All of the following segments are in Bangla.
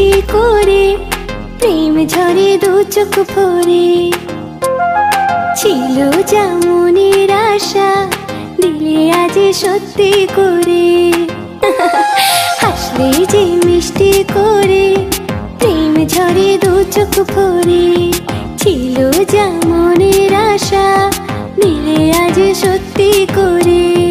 মিষ্টি করে, প্রেম ঝরে দু চোখ ভরে। ছিল যেমনের আশা, দিলে আজ সত্যি করে। হাসলে যে মিষ্টি করে, প্রেম ঝরে দু চোখ ভরে। ছিল যেমনের আশা, দিলে আজ সত্যি করে।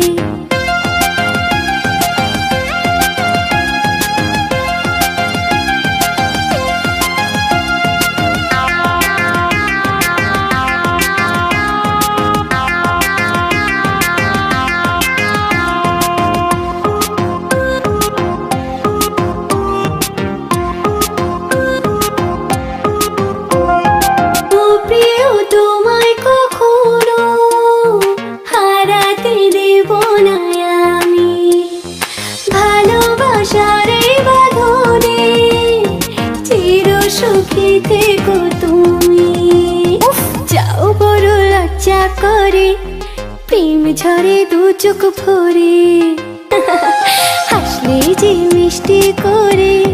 করে, প্রেম ঝরে দু চোখ ভরে। হাসলে যে মিষ্টি করে,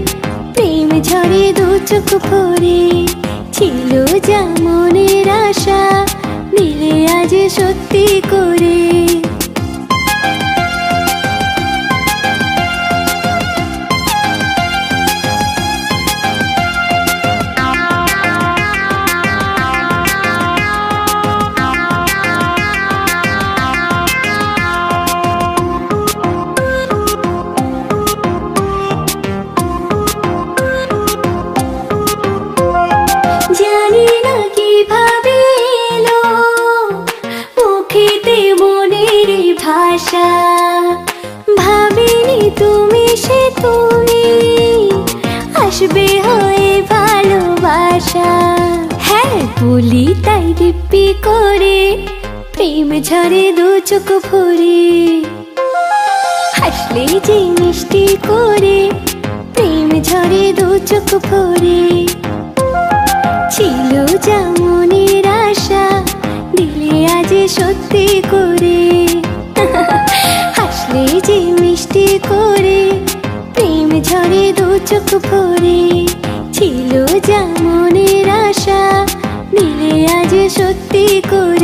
প্রেম ঝরে দু চোখ ভরে। ছিল যেমনের আশা, মিলে আজ সত্যি করে। ভাষা ভাবিনি তুমি সে তুমি। আসবে হয়ে ভালোবাসা। হ্যাঁ বলি তাই দিব্যি করে। প্রেম ঝরে দু চোখ ভরে। হাসলে যে মিষ্টি করে। প্রেম ঝরে দু চোখ ভরে। ছিল যেমনের আশা, দিলে আজ সত্যি করে। প্রেম দু চোখ ভরে ছিল যেমনের আশা মিলে আজ সত্যি করে